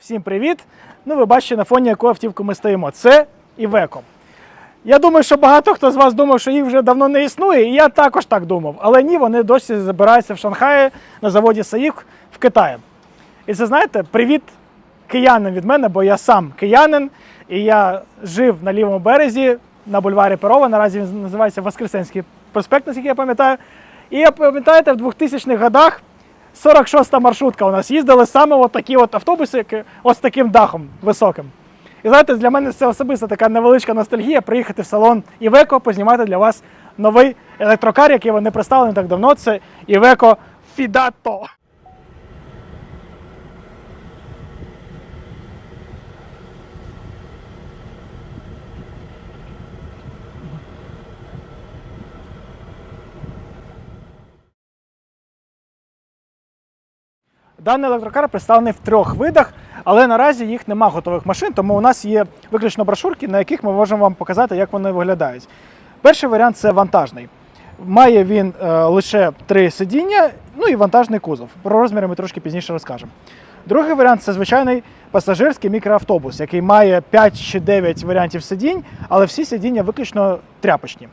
Всім привіт! Ну, ви бачите, на фоні якої автівки ми стоїмо. Це Івеко. Я думаю, що багато хто з вас думав, що їх вже давно не існує, і я також так думав. Але ні, вони досі забираються в Шанхаї на заводі Саїк в Китаї. І це знаєте, привіт киянам від мене, бо я сам киянин, і я жив на лівому березі на бульварі Перова. Наразі він називається Воскресенський проспект, наскільки я пам'ятаю. І я пам'ятаєте, в 2000-х годах 46-та маршрутка у нас їздили саме от такі от автобуси, які ось таким дахом високим. І знаєте, для мене це особисто така невеличка ностальгія приїхати в салон Івеко, познімати для вас новий електрокар, який вони представили не так давно. Це Івеко Фідато. Даний електрокар представлений в трьох видах, але наразі їх нема готових машин, тому у нас є виключно брошурки, на яких ми можемо вам показати, як вони виглядають. Перший варіант це вантажний. Має він е, лише три сидіння, ну і вантажний кузов. Про розміри ми трошки пізніше розкажемо. Другий варіант це звичайний пасажирський мікроавтобус, який має 5 чи 9 варіантів сидінь, але всі сидіння виключно тряпочні.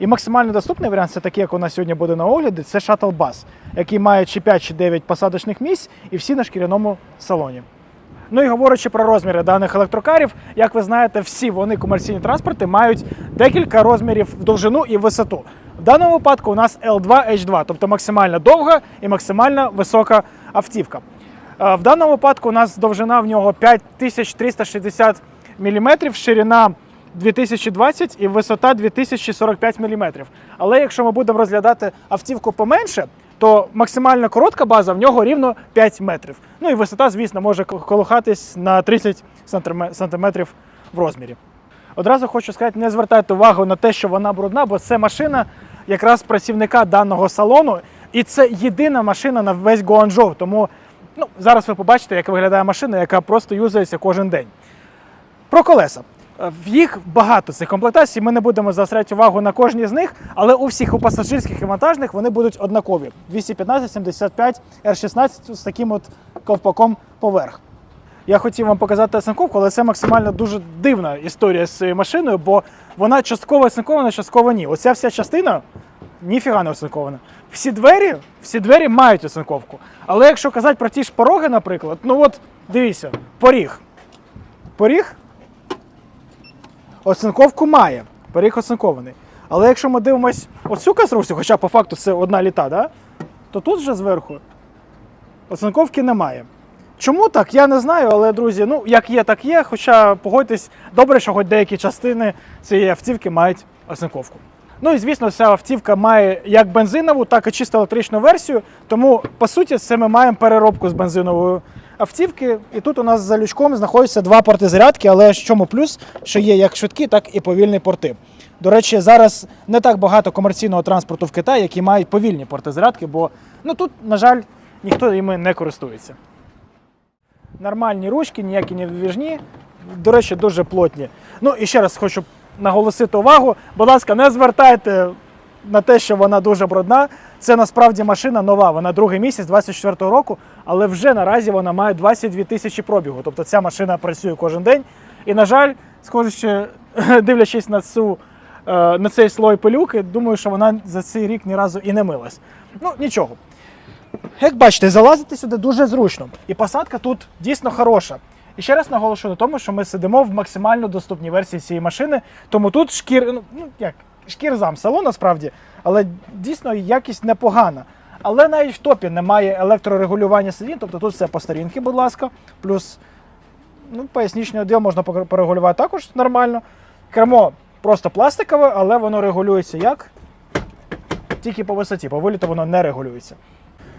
І максимально доступний варіант це такий, як у нас сьогодні буде на огляді, це шаттл-бас, який має чи 5 чи 9 посадочних місць і всі на шкіряному салоні. Ну і говорячи про розміри даних електрокарів, як ви знаєте, всі вони комерційні транспорти мають декілька розмірів в довжину і висоту. В даному випадку у нас L2H2, тобто максимально довга і максимально висока автівка. Е, В даному випадку у нас довжина в нього 5360 мм, ширина 2020 і висота 2045 мм. Але якщо ми будемо розглядати автівку поменше, то максимально коротка база в нього рівно 5 метрів. Ну і висота, звісно, може колихатись на 30 сантиме- сантиметрів в розмірі. Одразу хочу сказати, не звертайте увагу на те, що вона брудна, бо це машина якраз працівника даного салону, і це єдина машина на весь Гуанчжоу. Тому ну, зараз ви побачите, як виглядає машина, яка просто юзається кожен день. Про колеса. Е, В їх багато цих комплектацій. Ми не будемо заостряти увагу на кожній з них, але у всіх у пасажирських і вантажних вони будуть однакові: 215, 75, R16 з таким от ковпаком поверх. Я хотів вам показати оцинковку, але це максимально дуже дивна історія з цією машиною, бо вона частково оцинкована, частково ні. Оця вся частина ніфіга не оцинкована. Всі двері, всі двері мають оцинковку. Але якщо казати про ті ж пороги, наприклад, ну от дивіться, поріг. Поріг оцинковку має. Поріг оцинкований. Але якщо ми дивимось оцю конструкцію, хоча по факту це одна літа, да? то тут вже зверху оцинковки немає. Чому так? Я не знаю, але друзі, ну як є, так є. Хоча погодьтесь, добре, що хоч деякі частини цієї автівки мають оцинковку. Ну і звісно, ця автівка має як бензинову, так і чисто електричну версію. Тому по суті, це ми маємо переробку з бензинової автівки. І тут у нас за лючком знаходяться два порти зарядки, але в чому плюс, що є як швидкі, так і повільні порти. До речі, зараз не так багато комерційного транспорту в Китаї, які мають повільні порти зарядки, бо ну тут, на жаль, ніхто ними не користується. Нормальні ручки, ніякі не відвіжні. До речі, дуже плотні. Ну і ще раз хочу наголосити увагу. Будь ласка, не звертайте на те, що вона дуже брудна. Це насправді машина нова. Вона другий місяць 24-го року, але вже наразі вона має 22 тисячі пробігу. Тобто ця машина працює кожен день. І, на жаль, схоже, що дивлячись на цю. е, На цей слой пилюки, думаю, що вона за цей рік ні разу і не милась. Ну, нічого. Як бачите, залазити сюди дуже зручно. І посадка тут дійсно хороша. І ще раз наголошую на тому, що ми сидимо в максимально доступній версії цієї машини, тому тут шкір, ну, як, шкірзам село насправді, але дійсно якість непогана. Але навіть в топі немає електрорегулювання сидінь, тобто тут все по старінки, будь ласка, плюс ну, пояснічний одяг можна порегулювати також нормально. Кермо просто пластикове, але воно регулюється як? Тільки по висоті, по виліту воно не регулюється.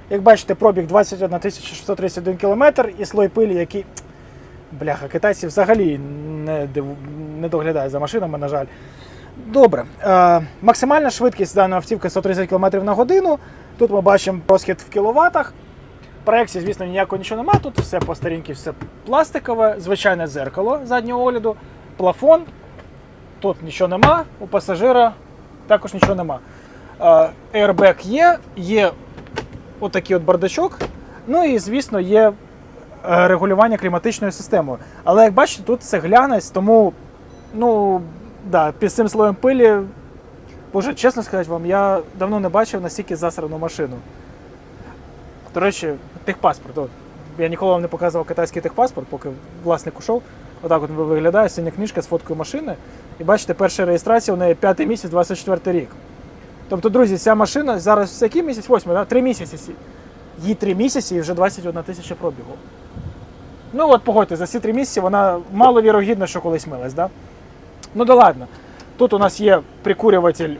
Як бачите, пробіг 21 631 км і слой пилі, який. Бляха, китайці взагалі не, див- не доглядають за машинами, на жаль. Добре. Е, максимальна швидкість даної автівки 130 км на годину. Тут ми бачимо розхід в кіловатах. Проекції, звісно, ніякого нічого немає. Тут все по старінки, все пластикове, звичайне дзеркало заднього огляду, плафон. Тут нічого нема, у пасажира також нічого нема. Е, Airbag є, є отакий от бардачок. Ну і, звісно, є е, регулювання кліматичною системою. Але як бачите, тут це глянець, тому ну да, під цим слоєм пилі. Боже, чесно сказати вам, я давно не бачив настільки засрану машину. До речі, техпаспорт. От. Я ніколи вам не показував китайський техпаспорт, поки власник ушов. Отак от виглядає синя книжка з фоткою машини. І бачите, перша реєстрація у неї п'ятий місяць, 24 рік. Тобто, друзі, ця машина зараз який місяць? Восьмий, да? три місяці. сі- Їй три місяці і вже 21 тисяча пробігу. Ну от погодьте, за ці три місяці вона мало вірогідно, що колись милась, да? Ну да ладно. Тут у нас є прикурюватель.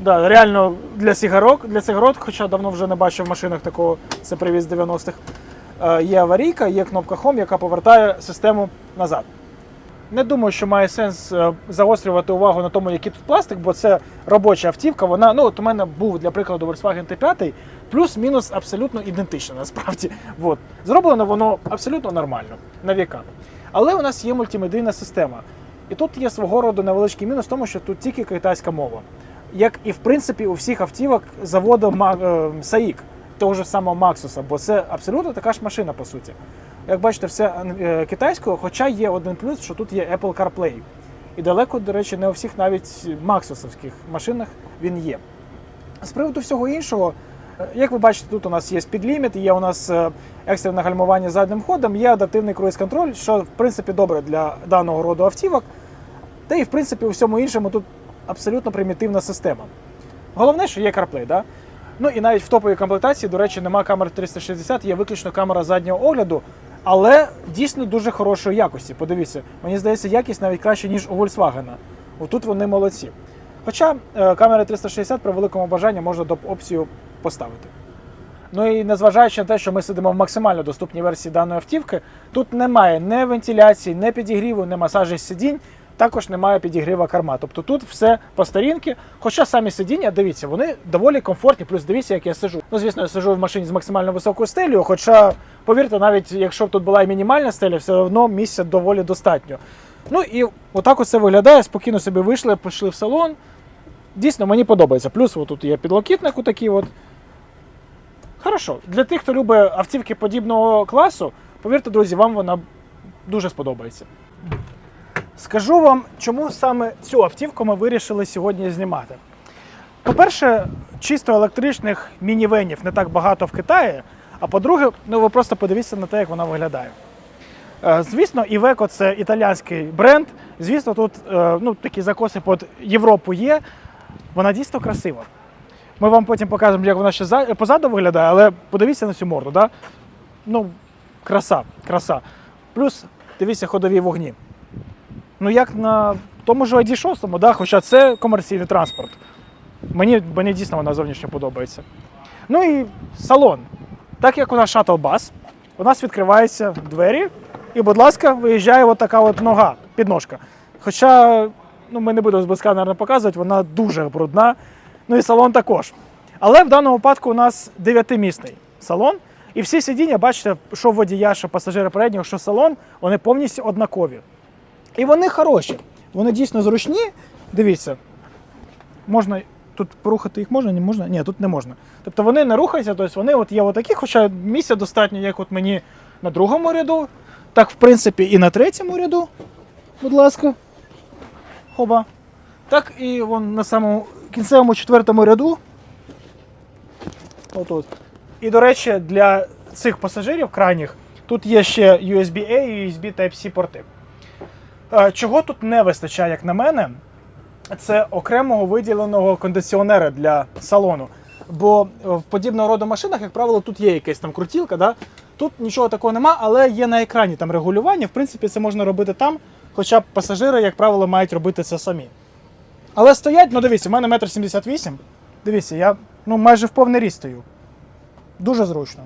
Да, реально для сигарок, для сигарот, хоча давно вже не бачив в машинах такого, це привіз з 90-х. Е, є аварійка, є кнопка Home, яка повертає систему назад. Не думаю, що має сенс е, загострювати увагу на тому, який тут пластик, бо це робоча автівка. Вона, ну, от у мене був, для прикладу, Volkswagen T5, плюс-мінус абсолютно ідентична насправді. От. Зроблено воно абсолютно нормально на віка. Але у нас є мультимедійна система. І тут є свого роду невеличкий мінус в тому, що тут тільки китайська мова. Як і в принципі у всіх автівок заводу е, Саїк, того ж самого Максуса, бо це абсолютно така ж машина, по суті. Як бачите, все е, китайською, хоча є один плюс, що тут є Apple CarPlay. І далеко, до речі, не у всіх навіть максусовських машинах він є. З приводу всього іншого, е, як ви бачите, тут у нас є спідліміт, є у нас е, екстрене гальмування задним ходом, є адаптивний круїз-контроль, що в принципі добре для даного роду автівок. Та і в принципі у всьому іншому тут абсолютно примітивна система. Головне, що є CarPlay, да? Ну і навіть в топовій комплектації, до речі, нема камер 360, є виключно камера заднього огляду, але дійсно дуже хорошої якості. Подивіться, мені здається, якість навіть краще, ніж у Volkswagen. Отут вони молодці. Хоча е, камери 360 при великому бажанні можна доп. опцію поставити. Ну і незважаючи на те, що ми сидимо в максимально доступній версії даної автівки, тут немає ні вентиляції, ні підігріву, ні масажі сидінь, також немає підігріва керма. Тобто тут все по старінки. Хоча самі сидіння, дивіться, вони доволі комфортні, плюс дивіться, як я сиджу. Ну, звісно, я сиджу в машині з максимально високою стелею, хоча, повірте, навіть якщо б тут була і мінімальна стеля, все одно місця доволі достатньо. Ну і отак ось це виглядає. Спокійно собі вийшли, пішли в салон. Дійсно, мені подобається. Плюс тут є підлокітник такий от. Хорошо. Для тих, хто любить автівки подібного класу, повірте, друзі, вам вона дуже сподобається. Скажу вам, чому саме цю автівку ми вирішили сьогодні знімати. По-перше, чисто електричних мінівенів не так багато в Китаї. А по-друге, ну ви просто подивіться на те, як вона виглядає. Е, Звісно, Iveco – це італійський бренд. Звісно, тут е, ну, такі закоси під Європу є. Вона дійсно красива. Ми вам потім покажемо, як вона ще позаду виглядає, але подивіться на цю морду. Да? Ну, краса, краса. Плюс дивіться ходові вогні. Ну, як на тому ж ID6, да? хоча це комерційний транспорт. Мені, мені дійсно вона зовнішньо подобається. Ну і салон. Так як у нас шаттл-бас, у нас відкриваються двері, і, будь ласка, виїжджає от така от нога, підножка. Хоча ну, ми не будемо зблизька, мабуть, показувати, вона дуже брудна. Ну і салон також. Але в даному випадку у нас дев'ятимісний салон. І всі сидіння, бачите, що водія, що пасажира переднього, що салон, вони повністю однакові. І вони хороші. Вони дійсно зручні. Дивіться, можна тут порухати їх можна, не можна? Ні, тут не можна. Тобто вони не рухаються, тобто вони от є отакі, хоча місця достатньо, як от мені на другому ряду, так в принципі і на третьому ряду. Будь ласка. Хоба. Так і вон на самому кінцевому четвертому ряду. Отут. І, до речі, для цих пасажирів крайніх тут є ще USB-A і USB Type-C порти. Е, Чого тут не вистачає, як на мене, це окремого виділеного кондиціонера для салону. Бо е, в подібного роду машинах, як правило, тут є якась там крутілка, да? тут нічого такого нема, але є на екрані там регулювання. В принципі, це можна робити там, хоча пасажири, як правило, мають робити це самі. Але стоять, ну дивіться, у мене метр сімдесят вісім. Дивіться, я ну, майже в повний ріст стою. Дуже зручно.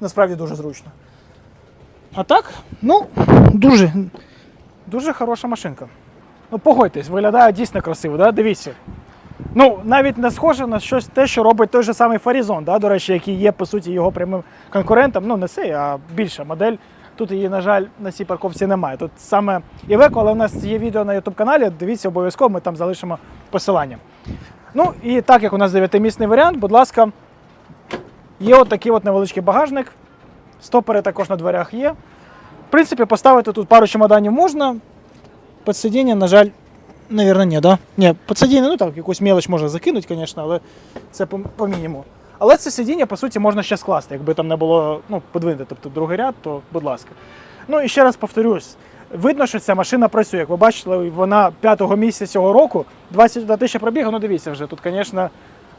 Насправді дуже зручно. А так, ну, дуже, дуже хороша машинка. Ну, погодьтесь, виглядає дійсно красиво, да? дивіться. Ну, навіть не схоже на щось те, що робить той же самий Фарізон, да? до речі, який є, по суті, його прямим конкурентом. Ну, не цей, а більша модель. Тут її, на жаль, на цій парковці немає. Тут саме Iveco, але у нас є відео на YouTube каналі. Дивіться обов'язково, ми там залишимо посилання. Ну і так як у нас дев'ятимісний варіант, будь ласка, є от такий от невеличкий багажник. Стопери також на дверях є. В принципі, поставити тут пару чемоданів можна. Під сидіння, на жаль, Навірно, ні, да? Ні, підсидіння, ну так, якусь мелоч можна закинути, звісно, але це по, по мінімуму. Але це сидіння, по суті, можна ще скласти. Якби там не було ну, подвинути, тобто другий ряд, то будь ласка. Ну і ще раз повторюсь, видно, що ця машина працює. Як ви бачили, вона 5-го місяця цього року, 21 тисяча пробігу, ну дивіться вже, тут, звісно,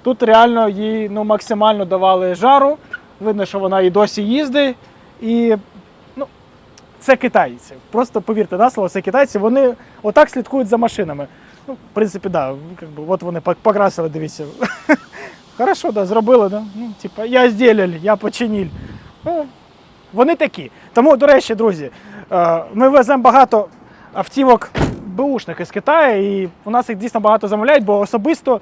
тут реально їй ну, максимально давали жару. Видно, що вона і досі їздить. І ну, це китайці. Просто повірте на слово, це китайці. Вони отак слідкують за машинами. Ну, в принципі, да, как от вони покрасили, дивіться. Хорошо, да, зробили, да. Ну, типа, я зділяль, я починіль. Ну, вони такі. Тому, до речі, друзі, е, ми веземо багато автівок бушних із Китаю, і у нас їх дійсно багато замовляють, бо особисто,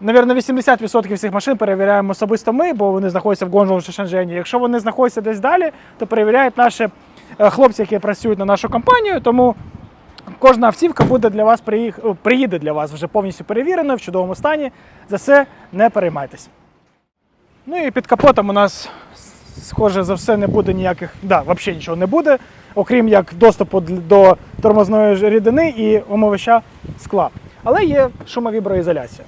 навірно, 80% всіх машин перевіряємо особисто ми, бо вони знаходяться в Гонжоу чи Шанжені. Якщо вони знаходяться десь далі, то перевіряють наші е, хлопці, які працюють на нашу компанію. Тому кожна автівка буде для вас приїде для вас вже повністю перевіреною в чудовому стані. За це не переймайтесь. Ну і під капотом у нас, схоже за все, не буде ніяких, да, взагалі нічого не буде, окрім як доступу до тормозної рідини і омивача скла. Але є шумовіброізоляція.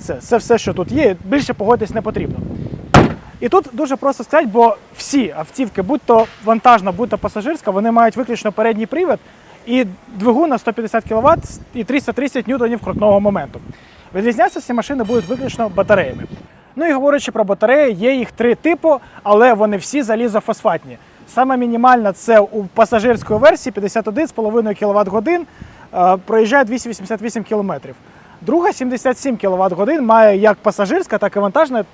Це, це все, що тут є. Більше погодитись не потрібно. І тут дуже просто сказати, бо всі автівки, будь то вантажна, будь то пасажирська, вони мають виключно передній привід і двигун на 150 кВт і 330 ньютонів крутного моменту. Відрізнятися ці машини будуть виключно батареями. Ну і говорячи про батареї, є їх три типу, але вони всі залізофосфатні. Саме мінімальна це у пасажирської версії 51,5 кВт годин, е, проїжджає 288 км. Друга 77 кВт годин має як пасажирська, так і вантажна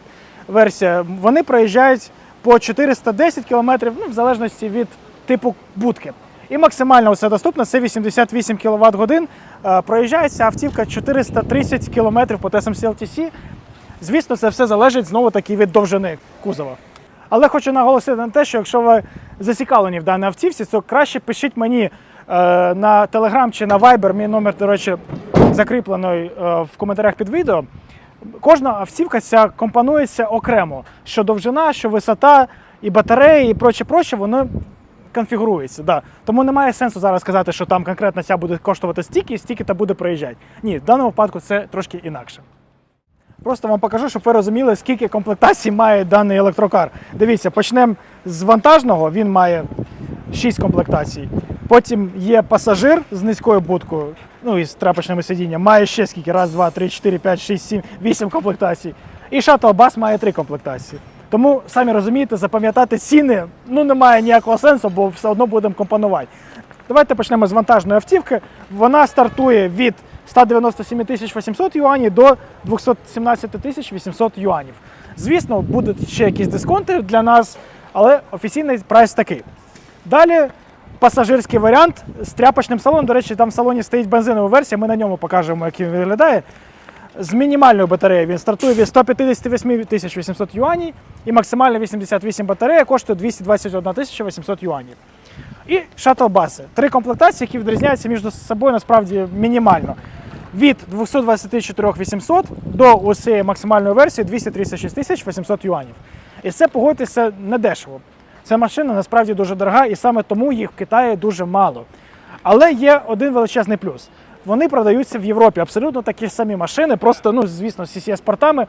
версія. Вони проїжджають по 410 км, ну, в залежності від типу будки. І максимально все доступно це 88 кВт годин. Проїжджає ця автівка 430 км по TSMC LTC. Звісно, це все залежить знову таки від довжини кузова. Але хочу наголосити на те, що якщо ви зацікавлені в даній автівці, то краще пишіть мені е, на Telegram чи на Viber. Мій номер, до речі, закріплений е, в коментарях під відео. Кожна автівка ця компонується окремо. Що довжина, що висота, і батареї, і проче, проче, воно конфігурується. Да. Тому немає сенсу зараз сказати, що там конкретно ця буде коштувати стільки, стільки та буде проїжджати. Ні, в даному випадку це трошки інакше. Просто вам покажу, щоб ви розуміли, скільки комплектацій має даний електрокар. Дивіться, почнемо з вантажного, він має 6 комплектацій. Потім є пасажир з низькою будкою, ну і з трапочними сидіннями, має ще скільки? Раз, два, три, чотири, п'ять, шість, сім, вісім комплектацій. І шаттл-бас має три комплектації. Тому самі розумієте, запам'ятати ціни ну немає ніякого сенсу, бо все одно будемо компонувати. Давайте почнемо з вантажної автівки. Вона стартує від 197 тисяч 800 юанів до 217 тисяч 800 юанів. Звісно, будуть ще якісь дисконти для нас, але офіційний прайс такий. Далі пасажирський варіант з тряпочним салоном. До речі, там в салоні стоїть бензинова версія, ми на ньому покажемо, як він виглядає. З мінімальною батареєю він стартує від 158 800 юанів і максимальна 88 батарея коштує 221 800 юанів. І шаттл-баси. Три комплектації, які відрізняються між собою насправді мінімально. Від 224 800 до ось максимальної версії 236 800 юанів. І це погодьтеся недешево. Ця машина насправді дуже дорога, і саме тому їх в Китаї дуже мало. Але є один величезний плюс. Вони продаються в Європі. Абсолютно такі самі машини, просто, ну, звісно, з CCS портами.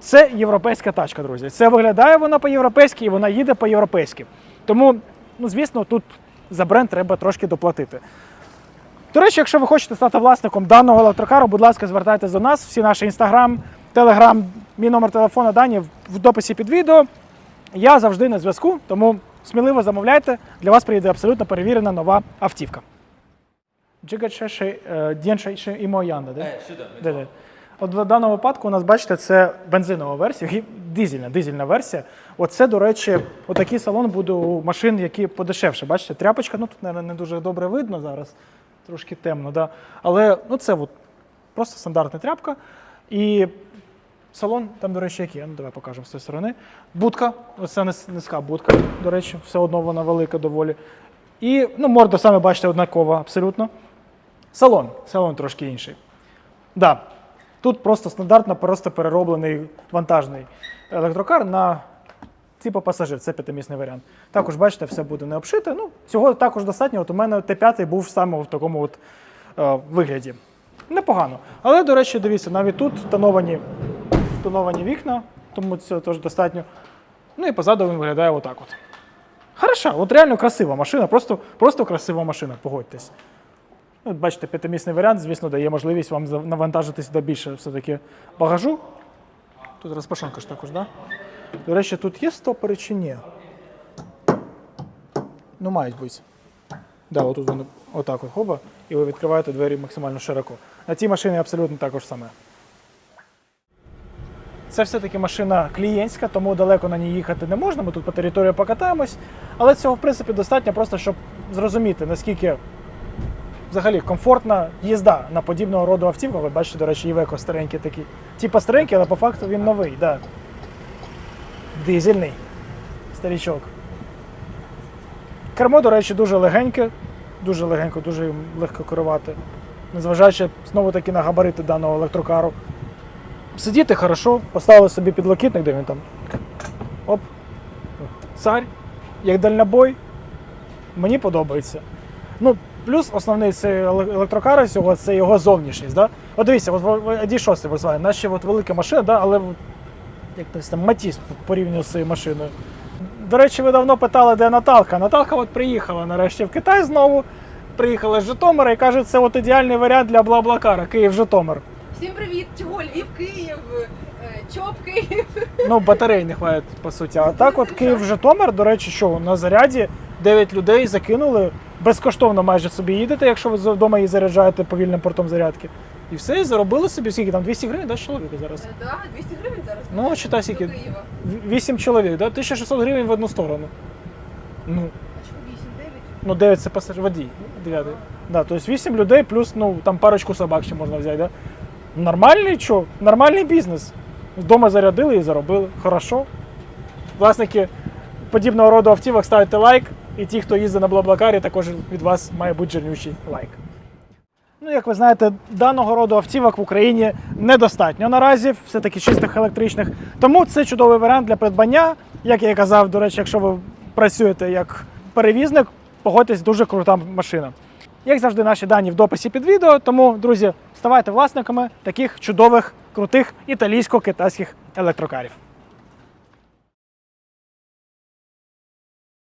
Це європейська тачка, друзі. Це виглядає вона по-європейськи і вона їде по-європейськи. Тому, ну, звісно, тут за бренд треба трошки доплатити. До речі, якщо ви хочете стати власником даного електрокару, будь ласка, звертайтеся до нас. Всі наші інстаграм, телеграм, мій номер телефону дані в дописі під відео. Я завжди на зв'язку, тому сміливо замовляйте. Для вас приїде абсолютно перевірена нова автівка. GGC DN6 е, і Моянда. да? Е, сюди. От в даному випадку у нас, бачите, це бензинова версія, дизельна дизельна версія. Оце, до речі, отакий салон буде у машин, які подешевше. Бачите, тряпочка, ну тут, мабуть, не дуже добре видно зараз, трошки темно. да. Але ну, це от, просто стандартна тряпка. І салон, там, до речі, який. Ну, Давай покажемо з цієї сторони. Будка, оце низька будка, до речі, все одно вона велика доволі. І ну, морда, саме бачите, однакова абсолютно. Салон, салон трошки інший. Да. Тут просто стандартно, просто перероблений вантажний електрокар на типу пасажир, це п'ятимісний варіант. Також, бачите, все буде не обшите. Ну, цього також достатньо. От у мене Т5 був саме в такому от, е, вигляді. Непогано. Але, до речі, дивіться, навіть тут тоновані, тоновані вікна, тому це теж достатньо. Ну і позаду він виглядає отак от. Хороша, от реально красива машина, просто, просто красива машина, погодьтесь. Ну, бачите, п'ятимісний варіант, звісно, дає можливість вам навантажити сюди більше все-таки багажу. Тут розпашонка ж також, так? Да? До речі, тут є стопори чи ні? Ну, мають бути. Да, отут воно отак от хоба, і ви відкриваєте двері максимально широко. На цій машині абсолютно також саме. Це все-таки машина клієнтська, тому далеко на ній їхати не можна. Ми тут по території покатаємось. Але цього, в принципі, достатньо просто, щоб зрозуміти, наскільки взагалі комфортна їзда на подібного роду автівках. Ви бачите, до речі, Івеко старенький такий. Типа старенький, але по факту він новий, да. Дизельний. Старічок. Кермо, до речі, дуже легеньке, дуже легенько, дуже легко керувати. Незважаючи знову таки на габарити даного електрокару. Сидіти хорошо, поставили собі підлокітник, де він там. Оп. Царь, як дальнобой. Мені подобається. Ну, плюс основний електрокара цього це його зовнішність. Да? От дивіться, от ID 6 Volkswagen, наші от велика машина, да? але як то там Матіс порівняно з цією машиною. До речі, ви давно питали, де Наталка. Наталка от приїхала нарешті в Китай знову. Приїхала з Житомира і каже, це от ідеальний варіант для Блаблакара, Київ-Житомир. Всім привіт! Чого Львів, Київ, е, Чоп, Київ. Ну, батарей не хватить, по суті. А так, от Київ-Житомир, до речі, що на заряді 9 людей закинули. Безкоштовно майже собі їдете, якщо ви вдома її заряджаєте повільним портом зарядки. І все, і заробили собі скільки там 200 гривень, да, чоловіка зараз. Е, Да, 200 гривень зараз. Ну, читай скільки. 8 чоловік, да? 1600 гривень в одну сторону. Ну, А чого 8, 9? ну 9 це пасажир, водій. 9. Да, тобто 8 людей плюс ну, там парочку собак ще можна взяти. Да? Нормальний що? Нормальний бізнес. Вдома зарядили і заробили. Хорошо. Власники подібного роду автівок ставте лайк. І ті, хто їздить на Блаблакарі, також від вас має бути жирнючий лайк. Ну, як ви знаєте, даного роду автівок в Україні недостатньо наразі, все-таки чистих електричних. Тому це чудовий варіант для придбання. Як я і казав, до речі, якщо ви працюєте як перевізник, погодьтесь, дуже крута машина. Як завжди, наші дані в дописі під відео. Тому, друзі, ставайте власниками таких чудових, крутих італійсько-китайських електрокарів.